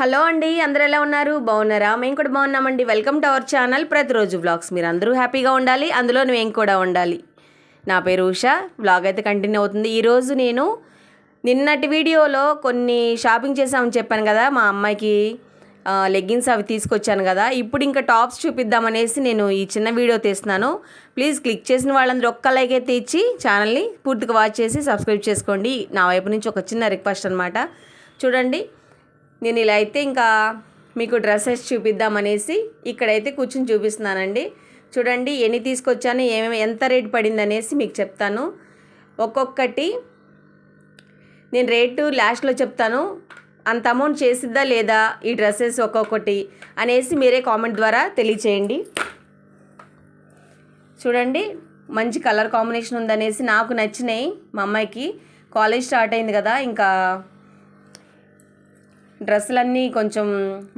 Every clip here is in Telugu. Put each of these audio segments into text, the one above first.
హలో అండి అందరు ఎలా ఉన్నారు? బాగున్నారా? మేము కూడా బాగున్నామండి. వెల్కమ్ టు అవర్ ఛానల్ ప్రతిరోజు వ్లాగ్స్ మీరు అందరూ హ్యాపీగా ఉండాలి అందులో మేము కూడా ఉండాలి. నా పేరు ఉషా. వ్లాగ్ అయితే కంటిన్యూ అవుతుంది. ఈరోజు నేను నిన్నటి వీడియోలో కొన్ని షాపింగ్ చేసామని చెప్పాను కదా మా అమ్మాయికి లెగ్గిన్స్ అవి తీసుకొచ్చాను కదా. ఇప్పుడు ఇంకా టాప్స్ చూపిద్దామనేసి నేను ఈ చిన్న వీడియో తీస్తున్నాను. ప్లీజ్ క్లిక్ చేసిన వాళ్ళందరూ ఒక్క లైక్ అయితే ఇచ్చి ఛానల్ని పూర్తిగా వాచ్ చేసి సబ్స్క్రైబ్ చేసుకోండి. నా వైపు నుంచి ఒక చిన్న రిక్వెస్ట్ అనమాట చూడండి. నేను ఇలా అయితే ఇంకా మీకు డ్రెస్సెస్ చూపిద్దామనేసి ఇక్కడైతే కూర్చుని చూపిస్తున్నానండి. చూడండి ఎన్ని తీసుకొచ్చాను ఏమేమి ఎంత రేట్ పడింది అనేసి మీకు చెప్తాను. ఒక్కొక్కటి నేను రేటు లాస్ట్లో చెప్తాను. అంత అమౌంట్ చేసిద్దా లేదా ఈ డ్రెస్సెస్ ఒక్కొక్కటి అనేసి మీరే కామెంట్ ద్వారా తెలియచేయండి. చూడండి మంచి కలర్ కాంబినేషన్ ఉందనేసి నాకు నచ్చినాయి మా అమ్మాయికి. కాలేజ్ స్టార్ట్ అయింది కదా ఇంకా డ్రెస్సులన్నీ కొంచెం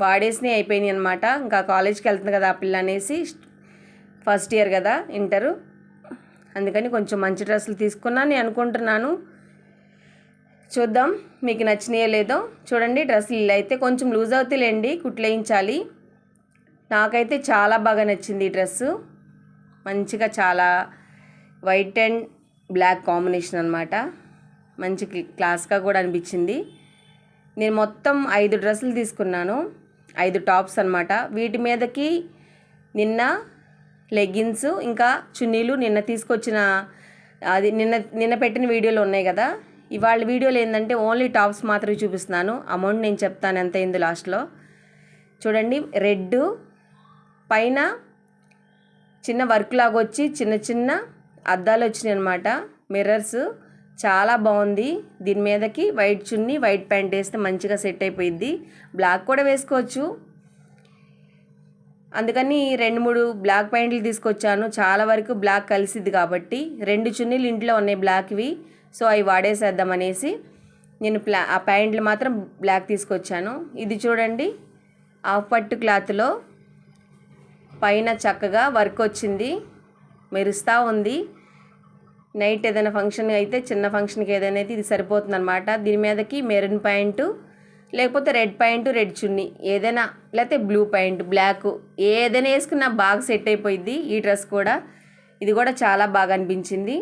వాడేసినవి అయిపోయినాయి అనమాట ఇంకా కాలేజ్కి వెళ్తుంది కదా ఆ పిల్ల అనేసి ఫస్ట్ ఇయర్ కదా ఇంటరు. అందుకని కొంచెం మంచి డ్రెస్సులు తీసుకున్నా నేను అనుకుంటున్నాను. చూద్దాం మీకు నచ్చినాయో లేదో. చూడండి డ్రెస్సులు ఇలా అయితే కొంచెం లూజ్ అవుతాయిలేండి కుట్లేయించాలి. నాకైతే చాలా బాగా నచ్చింది ఈ డ్రెస్సు. మంచిగా చాలా వైట్ అండ్ బ్లాక్ కాంబినేషన్ అనమాట మంచి క్లాస్గా కూడా అనిపించింది. నేను మొత్తం ఐదు డ్రెస్సులు తీసుకున్నాను. ఐదు టాప్స్ అనమాట వీటి మీదకి నిన్న లెగ్గిన్స్ ఇంకా చున్నీలు నిన్న తీసుకొచ్చిన అది నిన్న నిన్న పెట్టిన వీడియోలు ఉన్నాయి కదా. ఇవాళ వీడియోలు ఏంటంటే ఓన్లీ టాప్స్ మాత్రమే చూపిస్తున్నాను. అమౌంట్ నేను చెప్తాను ఎంత అయింది లాస్ట్లో. చూడండి రెడ్ పైన చిన్న వర్క్ లాగా వచ్చి చిన్న చిన్న అద్దాలు వచ్చినాయి అనమాట మిర్రర్స్ చాలా బాగుంది. దీని మీదకి వైట్ చున్నీ వైట్ ప్యాంట్ వేస్తే మంచిగా సెట్ అయిపోయిద్ది. బ్లాక్ కూడా వేసుకోవచ్చు. అందుకని రెండు మూడు బ్లాక్ ప్యాంట్లు తీసుకొచ్చాను. చాలా వరకు బ్లాక్ కలిసిద్ది కాబట్టి రెండు చున్నీలు ఇంట్లో ఉన్నాయి బ్లాక్వి. సో అవి వాడేసేద్దాం అనేసి నేను ప్లా ఆ ప్యాంట్లు మాత్రం బ్లాక్ తీసుకొచ్చాను. ఇది చూడండి. ఆఫ్ పట్టు క్లాత్లో పైన చక్కగా వర్క్ వచ్చింది. మెరుస్తూ ఉంది. నైట్ ఏదైనా ఫంక్షన్ అయితే చిన్న ఫంక్షన్కి ఏదైనా అయితే ఇది సరిపోతుంది అనమాట దీని మీదకి మెరూన్ ప్యాంటు లేకపోతే రెడ్ ప్యాంటు రెడ్ చున్నీ. ఏదైనా లేకపోతే బ్లూ ప్యాంటు బ్లాక్. ఏదైనా వేసుకున్నా బాగా సెట్ అయిపోయింది ఈ డ్రెస్ కూడా. ఇది కూడా చాలా బాగా అనిపించింది.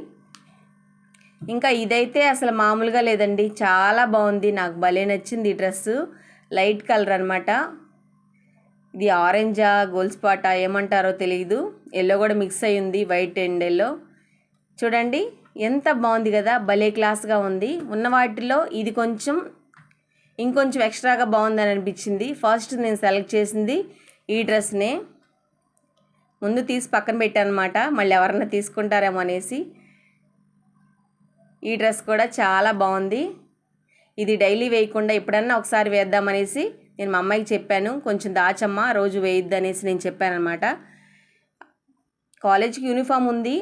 ఇంకా ఇదైతే అసలు మామూలుగా లేదండి. చాలా బాగుంది. నాకు భలే నచ్చింది ఈ డ్రెస్సు లైట్ కలర్ అనమాట ఇది ఆరెంజా గోల్డ్ స్పాటా ఏమంటారో తెలియదు ఎల్లో కూడా మిక్స్ అయ్యింది వైట్ అండ్ ఎల్లో. చూడండి ఎంత బాగుంది కదా భలే క్లాస్గా ఉంది. ఉన్న వాటిలో ఇది కొంచెం ఇంకొంచెం ఎక్స్ట్రాగా బాగుందని అనిపించింది. ఫస్ట్ నేను సెలెక్ట్ చేసింది ఈ డ్రెస్నే. ముందు తీసి పక్కన పెట్టానమాట మళ్ళీ ఎవరన్నా తీసుకుంటారేమో అనేసి. ఈ డ్రెస్ కూడా చాలా బాగుంది. ఇది డైలీ వేయకుండా ఎప్పుడన్నా ఒకసారి వేద్దామనేసి నేను మా అమ్మాయికి చెప్పాను కొంచెం దాచమ్మ రోజు వేయద్దు అనేసి నేను చెప్పాను అనమాట కాలేజ్కి యూనిఫామ్ ఉంది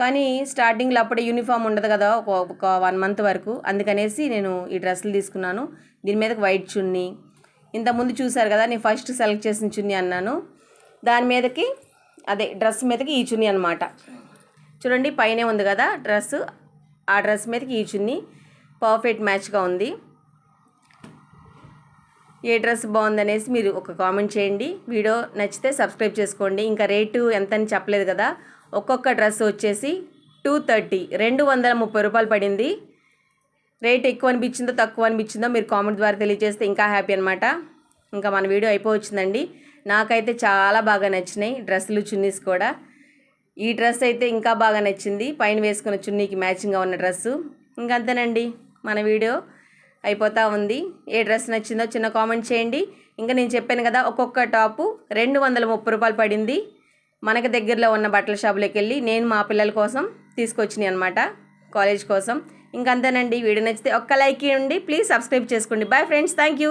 కానీ స్టార్టింగ్లో అప్పుడే యూనిఫామ్ ఉండదు కదా ఒక ఒక వన్ మంత్ వరకు. అందుకనేసి నేను ఈ డ్రెస్సులు తీసుకున్నాను. దీని మీదకి వైట్ చున్నీ. ఇంతకుముందు చూశారు కదా నేను ఫస్ట్ సెలెక్ట్ చేసిన చున్నీ అన్నాను. దాని మీదకి అదే డ్రెస్ మీదకి ఈ చున్నీ అనమాట చూడండి పైనే ఉంది కదా డ్రెస్. ఆ డ్రెస్ మీదకి ఈ చున్నీ పర్ఫెక్ట్ మ్యాచ్గా ఉంది. ఏ డ్రెస్ బాగుందనేసి మీరు ఒక కామెంట్ చేయండి. వీడియో నచ్చితే సబ్స్క్రైబ్ చేసుకోండి. ఇంకా రేటు ఎంత అని చెప్పలేదు కదా ఒక్కొక్క డ్రెస్ వచ్చేసి టూ థర్టీ రెండు వందల ముప్పై రూపాయలు పడింది. రేట్ ఎక్కువ అనిపించిందో తక్కువ అనిపించిందో మీరు కామెంట్ ద్వారా తెలియజేస్తే ఇంకా హ్యాపీ అనమాట ఇంకా మన వీడియో అయిపోవచ్చిందండి. నాకైతే చాలా బాగా నచ్చినాయి డ్రెస్సులు చున్నీస్ కూడా. ఈ డ్రెస్ అయితే ఇంకా బాగా నచ్చింది. పైన వేసుకున్న చున్నీకి మ్యాచింగ్గా ఉన్న డ్రెస్సు. ఇంకంతేనండి మన వీడియో అయిపోతూ ఉంది. ఏ డ్రెస్ నచ్చిందో చిన్న కామెంట్ చేయండి. ఇంకా నేను చెప్పాను కదా ఒక్కొక్క టాపు రెండు వందల ముప్పై రూపాయలు పడింది. మనకి దగ్గరలో ఉన్న బట్టల షాపులోకి వెళ్ళి నేను మా పిల్లల కోసం తీసుకొచ్చినాయి అనమాట కాలేజ్ కోసం. ఇంకంతేనండి వీడియో నచ్చితే ఒక్క లైక్ ఇవ్వండి ప్లీజ్ సబ్స్క్రైబ్ చేసుకోండి. Bye friends thank you.